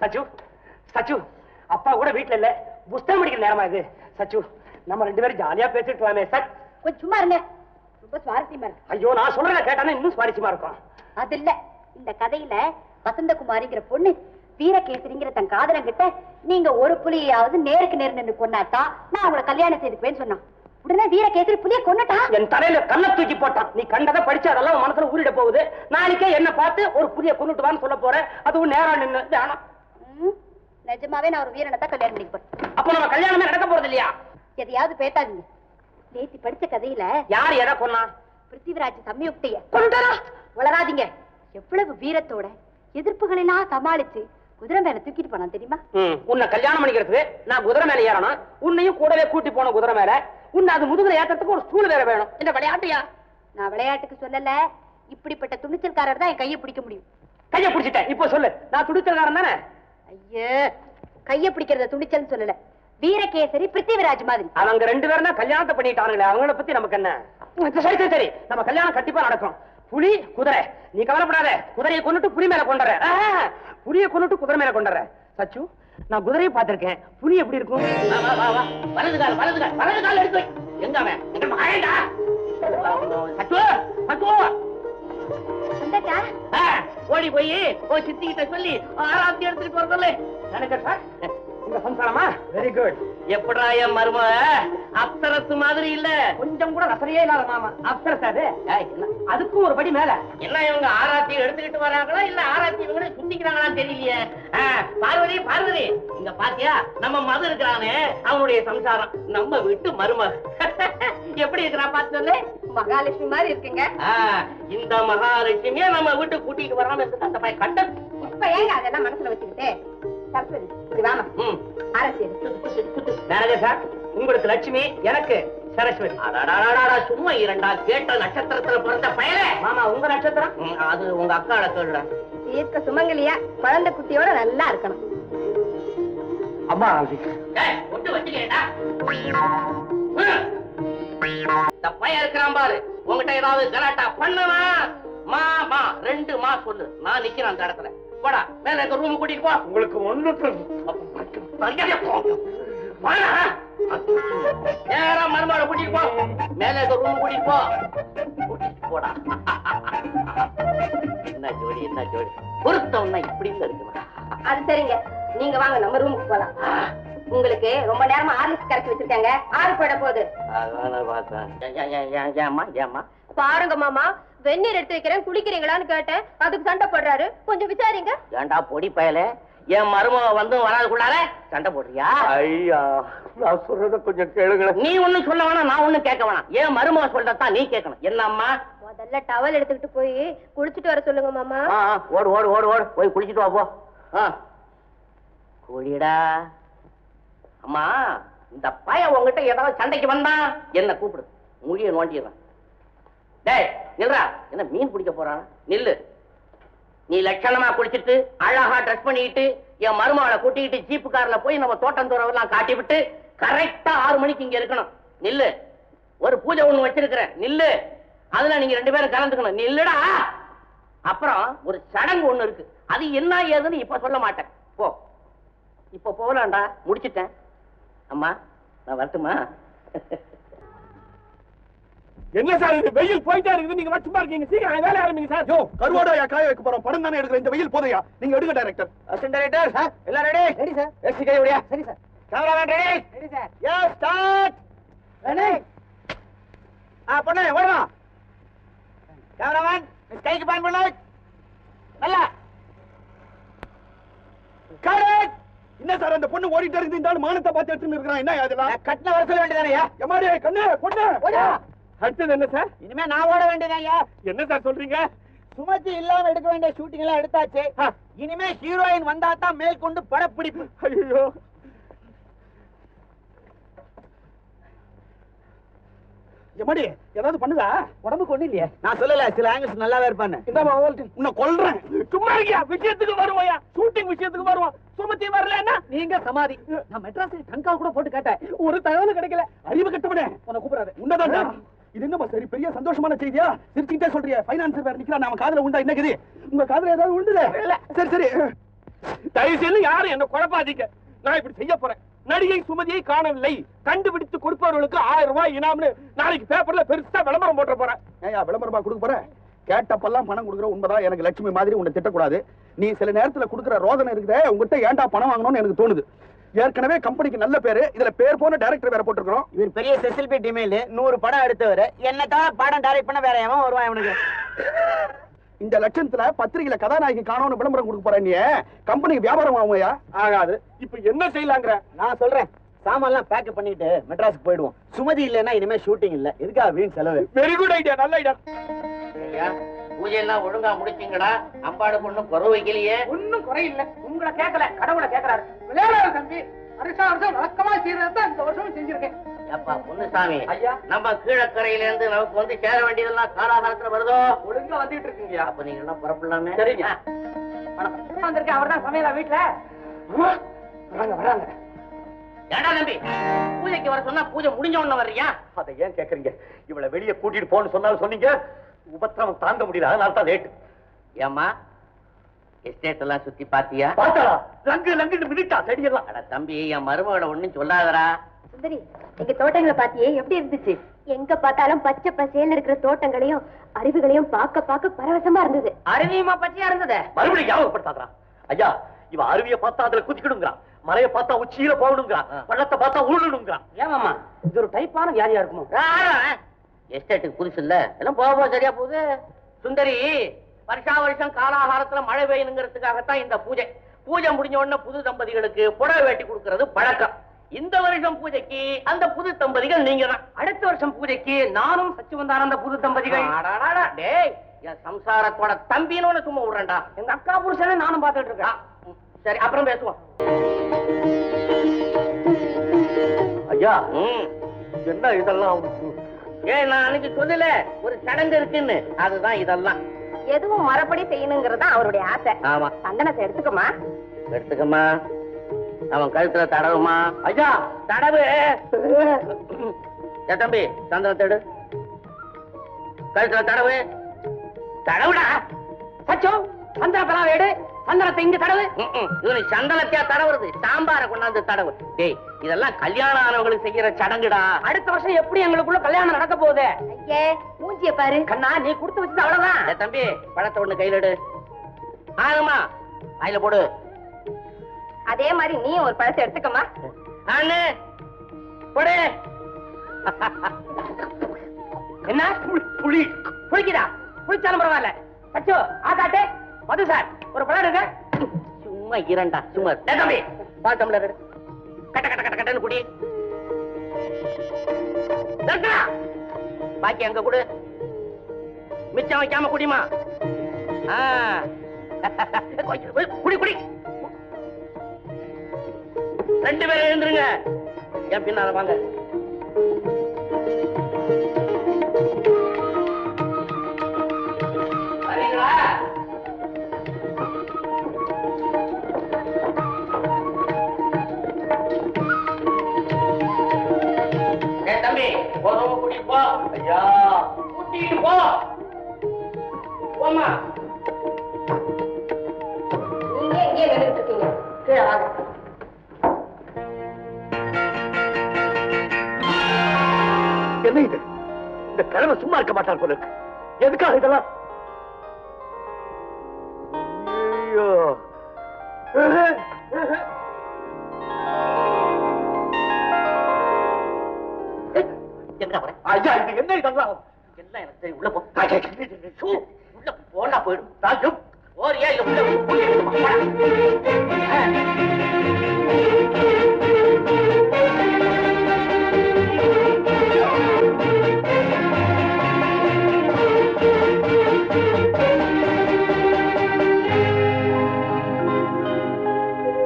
சச்சு சச்சு அப்பா கூட வீட்ல இல்ல. புஸ்தகம் படிக்கிற நேரமா இது. சச்சு நம்ம ரெண்டு பேரும் ஜாலியா பேசிட்டு வாமே சார் கொஞ்சம் சும்மா இருங்க. ரொம்ப சுவாரஸ்யமா இருக்கு. ஐயோ நான் சொல்றத கேட்டானே இன்னும் சுவாரஸ்யமா இருக்கும். அது இல்ல இந்த கதையில வசந்தகுமாரிங்கிற பொண்ணு வீரகேசரிங்கிற தன் காதலன் கிட்ட நீங்க ஒரு புலியாவது நேருக்கு நேர் நின்று கொண்டாதான் நான் உங்களை கல்யாணம் செய்துக்குவேன்னு சொன்னான். உடனே வீரகேசரி புலிய கொன்னுட்டான் என் தலையில கண்ணை தூக்கி போட்டான். நீ கண்டதை படிச்சு அதெல்லாம் மனசுல ஊறிட போகுது. நாளைக்கே என்ன பார்த்து ஒரு புதிய கொண்டுட்டு வான்னு சொல்ல போறேன் அதுவும் நேரா நின்னு வேணாம். ம், நிஜமாவே நான் ஒரு வீரனை தான் கல்யாணம் பண்ணிக்க போறேன். அப்ப நம்ம கல்யாணமே நடக்க போறது இல்லையா? எதையாவது பேத்தாதீங்க நேத்தி படிச்ச கதையில யார் எதை கொன்னா? பிருத்திவிராஜ் சம்யுக்திய கொண்டுட்டாரா வளராதீங்க எவ்வளவு வீரத்தோட எதிர்ப்புகளை எல்லாம் சமாளிச்சு குதிரை மேல தூக்கிட்டு போனான் தெரியுமா? உன்னை கல்யாணம் பண்ணிக்கிறதுக்கு நான் குதிரை மேல ஏறணும். உன்னையும் கூடவே கூட்டி போன குதிரை மேல. உன்னை அது முதுகுல ஏத்துறதுக்கு ஒரு ஸ்டூல் வேற வேணும். இந்த விளையாட்டியா? நான் விளையாட்டுக்கு சொல்லல. இப்படிப்பட்ட துணிச்சல்காரர் தான் என் கையை பிடிக்க முடியும். கைய பிடிச்சிட்டேன். இப்போ சொல்லு. நான் துடிச்சல்காரன் தானே? ஐயே கைய பிடிக்கிறத துணிச்சல்னு சொல்லல. வீரகேசரி பிருத்திவிராஜ் மாதிரி. அவங்க ரெண்டு பேரும் கல்யாணத்தை பண்ணிட்டானுங்களே அவங்கள பத்தி நமக்கு என்ன? சரி சரி சரி. நம்ம கல்யாணம் கண்டிப்பா நடக்கும். புலி குதிரை. நீ கவலைப்படாத. குதிரையை கொண்டுட்டு புலி மேல கொண்டுற புலியை கொண்டுட்டு குதிரை மேல கொண்டுற சச்சு நான் குதிரையை பார்த்திருக்கேன். புலி எப்படி இருக்கும். வலது கால் வலது கால் வலது கால் எடுத்து. எங்க அவன்? சச்சு சச்சு. ஓடி போய் ஓ சித்தி கிட்ட சொல்லி ஆராத்தி எடுத்துட்டு சொல்லு எனக்கு சார் உங்க சம்சாரமா? வெரி குட் எப்படா என் மரும அப்சரசு மாதிரி இல்ல. கொஞ்சம் கூட ரசனையே இல்லாத மாமா. அப்சரஸ் அது? அதுக்கும் ஒரு படி மேல. என்ன இவங்க ஆராத்தி எடுத்துக்கிட்டு வராங்களா இல்ல ஆராத்தி சுத்திக்கிறாங்களா தெரியலையே பார்வதி பார்வதி. இங்க பாத்தியா? நம்ம மது இருக்கிறானே அவனுடைய சம்சாரம். நம்ம வீட்டு மருமக. எப்படி இருக்கிறா பார்த்து சொல்லு. மகாலட்சுமி மாதிரி இருக்குங்க. இந்த மகாலட்சுமியை நம்ம வீட்டுக்கு கூட்டிட்டு வராம இருக்கு அந்த பையன் கண்ட இப்ப ஏங்க அதெல்லாம் மனசுல வச்சுக்கிட்டு? சரஸ்வதி இப்படி வாமா. ம். ஆரத்தி எடு. Manager sir? உங்களுக்கு லட்சுமி எனக்கு சரஸ்வதி. அடடடடடா, சும்மா இரண்டா கேட்ட நட்சத்திரத்துல பிறந்த பயலே. மாமா உங்க நட்சத்திரம்? அது உங்க அக்கா கேளுடா தீர்க்க சுமங்கலியா குழந்தை குட்டியோட நல்லா இருக்கணும். அம்மா ஏய், ஒட்டு வச்சுக்கிறேன்டா. ம். இந்த பையன் இருக்கிறான் பாரு. உங்ககிட்ட ஏதாவது கலாட்டா பண்ணனா மா மா ரெண்டு மா சொல்லு. நான் நிக்கிறேன் அந்த இடத்துல. போடா மேல இருக்க ரூம் கூட்டிட்டு போ. உங்களுக்கு ஒண்ணு நேரா மருமாட கூட்டிட்டு போ. மேல இருக்க ரூம் கூட்டிட்டு போ. கூட்டிட்டு போடா. என்ன ஜோடி என்ன ஜோடி? பொருத்தம்னா இப்படி இருக்குமா அது சரிங்க. நீங்க வாங்க நம்ம ரூமுக்கு போலாம். உங்களுக்கு ரொம்ப நேரமா ஆர்லிக்ஸ் கரைச்சி வச்சிருக்காங்க. ஆறு போயிட போகுது. பாருங்க மாமா வெந்நீர் எடுத்து வைக்கிறேன் குடிக்கிறீங்களான்னு கேட்டேன். அதுக்கு சண்டை போடுறாரு. கொஞ்சம் விசாரிங்க. ஏன்டா பொடி பயலே? என் மருமக வந்து வராதுக்குள்ளார சண்டை போடுறியா? ஐயா நான் சொல்றத கொஞ்சம் கேளுங்களேன் நீ ஒண்ணு சொல்ல வேணாம் நான் ஒண்ணும் கேட்க வேணாம். என் மருமக சொல்றதான் நீ கேட்கணும். என்ன அம்மா முதல்ல டவல் எடுத்துக்கிட்டு போய் குளிச்சுட்டு வர சொல்லுங்க மாமா. ஓடு ஓடு ஓடு ஓடு. போய் குளிச்சிட்டு வா போ. ஆ. குளிடா. அம்மா இந்த பையன் உங்ககிட்ட ஏதாவது சண்டைக்கு வந்தா என்ன கூப்பிடு. முடிய நோண்டிடுறேன். டேய் நில்றா. என்ன மீன் பிடிக்க போறானா? நில்லு. நீ லட்சணமா குளிச்சிட்டு அழகா ட்ரெஸ் பண்ணிக்கிட்டு என் மருமகளை கூட்டிக்கிட்டு ஜீப்பு கார்ல போய் நம்ம தோட்டம் தோறவெல்லாம் காட்டி விட்டு கரெக்டா ஆறு மணிக்கு இங்க இருக்கணும். நில்லு. ஒரு பூஜை ஒண்ணு வச்சிருக்கிறேன். நில்லு. அதுல நீங்க ரெண்டு பேரும் கலந்துக்கணும். நில்லுடா. அப்புறம் ஒரு சடங்கு ஒண்ணு இருக்கு. அது என்ன ஏதுன்னு இப்ப சொல்ல மாட்டேன். போ. இப்ப போகலாம்டா. முடிச்சிட்டேன். அம்மா நான் வரட்டுமா? என்ன சார் இது? வெயில் போயிட்டே இருக்குது. நீங்க மட்டுமா இருக்கீங்க சீக்கிரம் வேலை ஆரம்பிங்க சார். யோ கருவாடையா காய வைக்க போறோம். படம் தானே எடுக்கிற இந்த வெயில் போதையா? நீங்க எடுங்க டைரக்டர் அசிஸ்டன்ட் டைரக்டர் எல்லாம் ரெடி ரெடி சார் எஸ்சி கை ஓடியா சரி sir cameraman ready ready sir yeah start ready ஆ பண்ணு ஓடுமா? கேமராமேன் கைக்கு பேன் பண்ணு. நல்லா. கரெக்ட் என்ன சார் அந்த பொண்ணு ஓடிட்டு இருக்குது இந்த மானத்தை பார்த்து எடுத்துன்னு இருக்கிறான்? என்ன அதெல்லாம் கட்டின வர சொல்ல வேண்டியதானயா எமாடி கண்ணு பொண்ணு! ஓடா அடுத்தது என்ன சார்? இனிமே நான் ஓட வேண்டியதாயா என்ன சார் சொல்றீங்க? சுமத்தி இல்லாம எடுக்க வேண்டிய ஷூட்டிங் எல்லாம் எடுத்தாச்சு. இனிமே ஹீரோயின் வந்தா தான் மேல் கொண்டு படப்பிடிப்பு. ஐயோ. எமாடி ஏதாவது பண்ணுதா? உடம்புக்கு ஒண்ணு இல்லையா. நான் சொல்லல சில ஆங்கிள்ஸ் நல்லாவே இருப்பான்னு. இந்த உன்னை கொல்றேன். சும்மா இருக்கியா? விஷயத்துக்கு வருவோயா ஷூட்டிங் விஷயத்துக்கு வருவோம். சுமத்தி வரல என்ன? நீங்க சமாதி. நான் மெட்ராஸ் டங்கா கூட போட்டு கேட்டேன். ஒரு தகவல் கிடைக்கல. அறிவு கட்டவனே. உன்னை கூப்பிடாரு உன்னதான்டா இது என்னமா சரி பெரிய சந்தோஷமான செய்தியா? சிரிச்சுக்கிட்டே சொல்றிய. பைனான்சர் வேற நிக்கிறா நம்ம காதுல உண்டா என்ன கதி? உங்க காதுல ஏதாவது உண்டுல சரி சரி. தயவு செய்து யாரும் என்ன குழப்பாதீங்க. நான் இப்படி செய்ய போறேன். நடிகை சுமதியை காணவில்லை. கண்டுபிடித்து கொடுப்பவர்களுக்கு ஆயிரம் ரூபாய் இனாம்னு நாளைக்கு பேப்பர்ல பெருசா விளம்பரம் போட்டு போறேன். ஏயா விளம்பரமா கொடுக்க போற? கேட்டப்பெல்லாம் பணம் கொடுக்குற உண்மைதான். எனக்கு லட்சுமி மாதிரி உன்னை திட்டக்கூடாது. நீ சில நேரத்துல கொடுக்குற ரோதனை இருக்குதே உங்ககிட்ட ஏன்டா பணம் வாங்கணும்னு எனக்கு தோணுது. ஏற்கனவே கம்பெனிக்கு நல்ல பேரு இதுல பேர் போன டைரக்டர் வேற போட்டிருக்கிறோம். இவர் பெரிய செசில்பி டிமேல் நூறு படம் எடுத்தவர். என்ன தான் படம் டைரக்ட் பண்ண வேற எவன் வருவான் இவனுக்கு? இந்த லட்சத்துல பத்திரிகையில கதாநாயகி காணோம்னு விளம்பரம் கொடுக்க போற நீ கம்பெனிக்கு வியாபாரம் ஆகுமையா ஆகாது. இப்ப என்ன செய்யலாங்கிற? நான் சொல்றேன். சாமான்லாம் பேக் பண்ணிட்டு மெட்ராஸ்க்கு போயிடுவோம். சுமதி இல்லைன்னா இனிமே ஷூட்டிங் இல்ல. எதுக்கா வீண் செலவு? வெரி குட் ஐடியா நல்ல ஐடியா ஐயா பூஜை எல்லாம் ஒழுங்கா முடிச்சிங்கடா அம்பாடு பொண்ணு குறை வைக்கலையே. ஒண்ணும் குறையில்லை உங்களை கேட்கல கடவுளை கேட்கறாரு. விளையாடாத தம்பி வருஷம் வருஷம் வழக்கமா செய்யறது தான் இந்த வருஷம் செஞ்சிருக்கேன். ஏப்பா பொன்னுசாமி ஐயா. நம்ம கீழக்கரையில இருந்து நமக்கு வந்து சேர வேண்டியதெல்லாம் காலாகாலத்துல வருதோ? ஒழுங்கா வந்துட்டு இருக்கீங்கயா அப்ப நீங்க எல்லாம் புறப்படலாமே? சரிங்க. வந்திருக்கேன் அவர் தான் சமையலா வீட்டுல வராங்க வராங்க. ஏடா தம்பி பூஜைக்கு வர சொன்னா பூஜை முடிஞ்ச உடனே வர்றியா? அதை ஏன் கேக்குறீங்க? இவளை வெளியே கூட்டிட்டு போன்னு சொன்னாலும் சொன்னீங்க. உபத்திரவம் தாங்க முடியல அதனால தான் லேட் ஏம்மா எஸ்டேட் எல்லாம் சுத்தி பாத்தியா? பார்த்தாளா? லங்கு லங்குன்னு மிதிட்டா செடியெல்லாம். அட தம்பி என் மருமகளை ஒண்ணும் சொல்லாதடா. சுந்தரி எங்க தோட்டங்களை பாத்தியே எப்படி இருந்துச்சு? எங்க பார்த்தாலும் பச்சை பசேல்னு இருக்கிற தோட்டங்களையும் அருவிகளையும் பார்க்க பார்க்க பரவசமா இருந்தது. அருவியுமா பச்சையா இருந்ததே? மறுபடியும் ஞாபகப்படுத்தாதா ஐயா இவ அருவியை பார்த்தா அதுல குதிக்கணுங்கிறான். மலையை பார்த்தா உச்சியில போகணுங்கிறான். பள்ளத்தை பார்த்தா உருளணுங்கிறான். ஏமாமா இது ஒரு டைப்பான வியாதியா இருக்குமோ? எஸ்டேட்டுக்கு புதுசு இல்ல. எல்லாம் போக போக சரியா போகுது. சுந்தரி வருஷா வருஷம் காலாகாலத்துல மழை பெய்யணுங்கிறதுக்காகத்தான் இந்த பூஜை. பூஜை முடிஞ்ச உடனே புது தம்பதிகளுக்கு புடவை வெட்டி கொடுக்கறது பழக்கம். இந்த வருஷம் பூஜைக்கு அந்த புது தம்பதிகள் நீங்க தான் அடுத்த வருஷம் பூஜைக்கு நானும் சச்சிவந்தானந்த புது தம்பதிகள். டேய் என் சம்சாரத்தோட தம்பின்னு ஒண்ணு சும்மா விடுறேன்டா எங்க அக்கா புருஷனே நானும் பார்த்துட்டு இருக்கேன் சரி அப்புறம் பேசுவோம் ஐயா என்ன இதெல்லாம் ஏய் நான் அன்னைக்கு சொல்லல ஒரு சடங்கு இருக்குன்னு. அதுதான் இதெல்லாம். எதுவும் மரப்படி செய்யணுங்கிறது அவருடைய ஆசை. ஆமா. சந்தனத்தை எடுத்துக்கமா. எடுத்துக்கம்மா. அவன் கழுத்துல தடவுமா? ஐயா தடவு! ஏ தம்பி சந்தனத்தை எடு கழுத்துல தடவு. தடவுடா! சச்சோ சந்திரப்பெல்லாம் வேடு. சந்திரத்தை இங்க தடவு. இவனுக்கு சந்தனத்தையா தடவுறது? சாம்பார கொண்டாந்து தடவு. டேய் இதெல்லாம் கல்யாணம் ஆனவங்களுக்கு செய்யற சடங்குடா. அடுத்த வருஷம் எப்படி எங்களுக்குள்ள கல்யாணம் நடக்க போகுது? ஐயே மூஞ்சிய பாரு. கண்ணா நீ கொடுத்து வச்சது அவ்வளவுதான். தம்பி பழத்தை ஒண்ணு கையில எடு. ஆகுமா? கையில போடு. அதே மாதிரி நீ ஒரு பழத்தை எடுத்துக்கமா அண்ணு போடு. என்ன? புளி புளிக்குதா? புளிச்சாலும் பரவாயில்ல. சச்சோ ஆகாட்டே மது சார். ஒரு பழம் எடுங்க. சும்மா இரண்டா சும்மா. தம்பி பால் டம்ளர் எடு. கட்ட கட்ட கட்ட கட்டன்னு குடி. பாக்கி அங்க குடு. மிச்சம் வைக்காம குடிமா குடி குடி. ரெண்டு பேரும் எழுந்துருங்க. என் பின்னால வாங்க. போதும் கூட்டிட்டு போ ஐயா கூட்டிட்டு போ. போமா நீங்க இங்கே நின்றுட்டு இருக்கீங்க கீழே வாங்க. என்ன இது? இந்த கிழமை சும்மா இருக்க மாட்டார் போல இருக்கு. எதுக்காக இதெல்லாம்? ஐயோ. எங்க போற? ஐயா இது என்ன இதெல்லாம்? எல்லாம் எனக்கு உள்ள போ. உள்ள போனா போயிடும். உள்ள